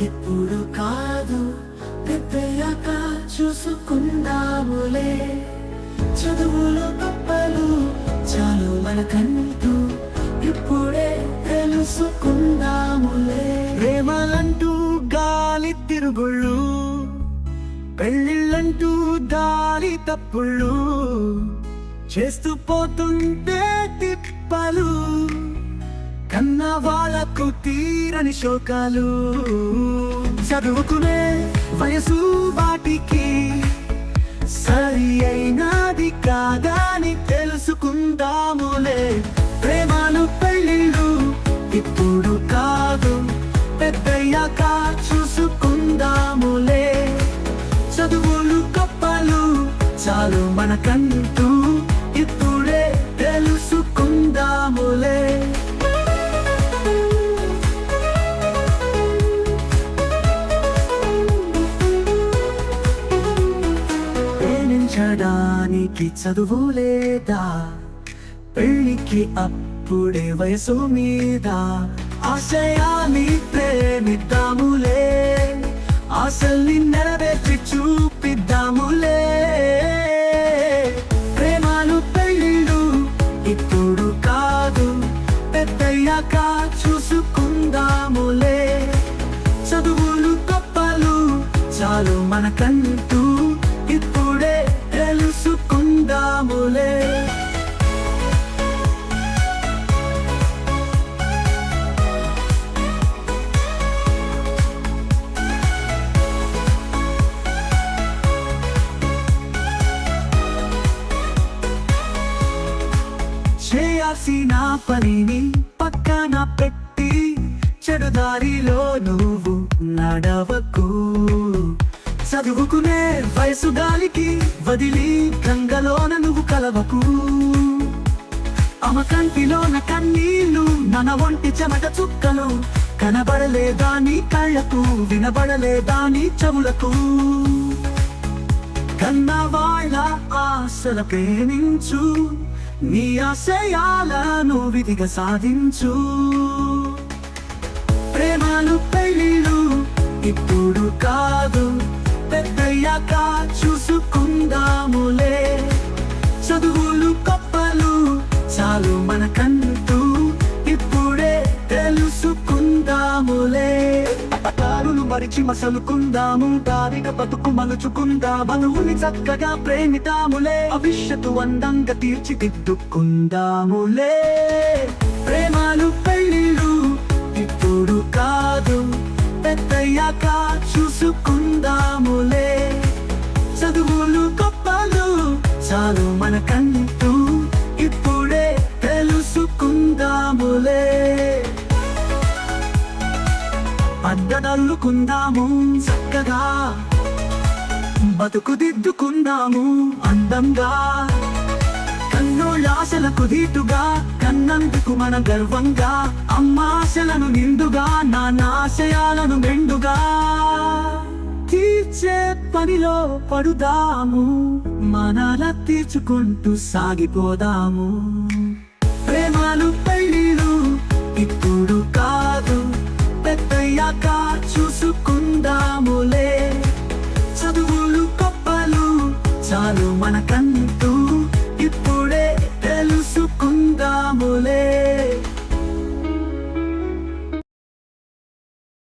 ఇప్పుడు కాదు పెద్దయ్యాక చూసుకుందాములే. చదువులు గొప్పలు చాలు మనకంటూ ఇప్పుడే తెలుసుకుందాములే. ప్రేమలంటూ గాలి తిరుగుళ్ళు పెళ్ళిళ్ళంటూ దారి తప్పుళ్ళు చేస్తూ పోతుంటే తిప్పలు కన్న వాళ్ళకు తీరని శోకాలు. చదువుకునే వయసు వాటికి సరి అయినది కాదని తెలుసుకుందాములే. ప్రేమలు పెళ్ళిళ్ళు ఇప్పుడు కాదు. పెద్దయ్యాక చూసుకుందాములే. చదువులు కప్పలు చాలు మనకంటూ దానికి చదువు లేదా పెళ్ళికి అప్పుడే వయసు మీద ఆశయాన్ని ప్రేమిద్దాములే. ఆశల్ని నెరవేర్చి చూపిద్దాములే. ప్రేమలు పెళ్ళిళ్ళు ఇప్పుడు కాదు. పెద్దయ్యాక చూసుకుందాములే. చదువులు గొప్పలు చాలు మనకంటూ చేయాల్సిన పనిని పక్కన పెట్టి చెడుదారిలో నువ్వు నడవకు. చదువుకునే వయసు గాలికి వదిలి గంగలోన నువ్వు కలవకు. అమ కంటిలోన కన్నీళ్ళు నన ఒంటి చెమట చుక్కలు కనబడలేదా నీ కళ్ళకు వినబడలేదా నీ చెవులకు. కన్న వాళ్ళ ఆశల ప్రేమించు నీ ఆశయాలను విధిగా సాధించు. ప్రేమలు దారులు మసలుకుందాము. తారిక బతుకు మలుచుకుందా. బనువుని చక్కగా ప్రేమితాములే. భవిష్యత్తు అందంగా తీర్చిదిద్దుకుందాములే. ప్రేమాలు పెళ్ళిళ్ళు ఇప్పుడు కాదు. పెద్దయ్యాక చూసుకుందాములే. చదువులు గొప్పలు చాలు మనకంటూ అద్దదల్లుకుందాము చక్కగా. బతుకుదిద్దుకుందాము అందంగా. కన్నోళ్ళాశలకు దీటుగా కన్నందుకు మన గర్వంగా. అమ్మాశలను నిండుగా నాన్న ఆశయాలను మెండుగా. తీర్చే పనిలో పడుదాము మనల తీర్చుకుంటూ సాగిపోదాము. ప్రేమాలు పెళ్ళిలు ఇప్పుడు కా అయ్యాక చూసుకుందాము.